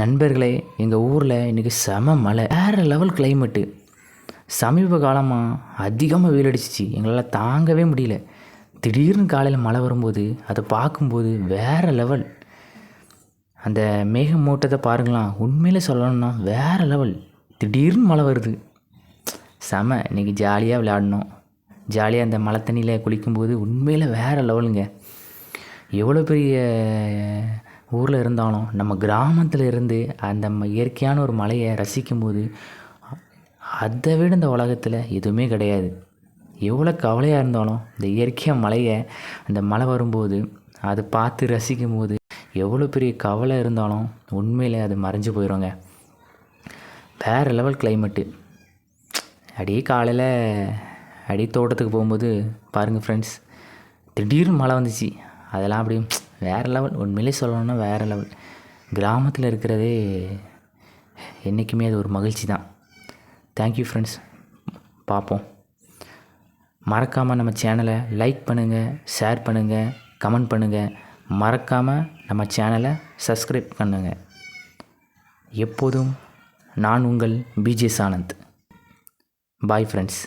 நண்பர்களே எங்கள் ஊரில் இன்றைக்கி செம மழை. வேறு லெவல் கிளைமேட்டு சமீப காலமாக அதிகமாக வெயில் அடிச்சிச்சு. எங்களால் தாங்கவே முடியல. திடீர்னு காலையில் மழை வரும்போது அதை பார்க்கும்போது வேறு லெவல் அந்த மேகமூட்டத்தை பாருங்களாம் உண்மையிலே சொல்லணும்னா வேறு லெவல் திடீர்னு மழை வருது. செம. இன்றைக்கி ஜாலியாக விளையாடணும். ஜாலியாக அந்த மழை தண்ணியில் குளிக்கும்போது உண்மையில் வேறு லெவலுங்க எவ்வளோ பெரிய ஊரில் இருந்தாலும் நம்ம கிராமத்தில் இருந்து அந்த ம- இயற்கையான ஒரு மலையை ரசிக்கும்போது அதை விட இந்த உலகத்தில் எதுவுமே கிடையாது. எவ்வளோ கவலையாக இருந்தாலும் இந்த இயற்கையாக மலையை அந்த மழை வரும்போது அதை பார்த்து ரசிக்கும் போது எவ்வளோ பெரிய கவலை இருந்தாலும் உண்மையிலே அது மறைஞ்சு போயிடுங்க வேறு லெவல் கிளைமேட்டு அப்படியே காலையில் அப்படியே தோட்டத்துக்கு போகும்போது பாருங்கள் ஃப்ரெண்ட்ஸ் திடீர்னு மழை வந்துச்சு. அதெல்லாம் அப்படியே வேறு லெவல் உண்மையிலே சொல்லணும்னா வேறு லெவல் கிராமத்தில் இருக்கிறதே என்றைக்குமே அது ஒரு மகிழ்ச்சி தான் தேங்க்யூ ஃப்ரெண்ட்ஸ் பார்ப்போம். மறக்காமல் நம்ம சேனலை லைக் பண்ணுங்கள் ஷேர் பண்ணுங்கள் கமெண்ட் பண்ணுங்கள் மறக்காமல் நம்ம சேனலை சப்ஸ்கிரைப் பண்ணுங்கள் எப்போதும் நான் உங்கள் பிஜே சானந்த் பாய் ஃப்ரெண்ட்ஸ்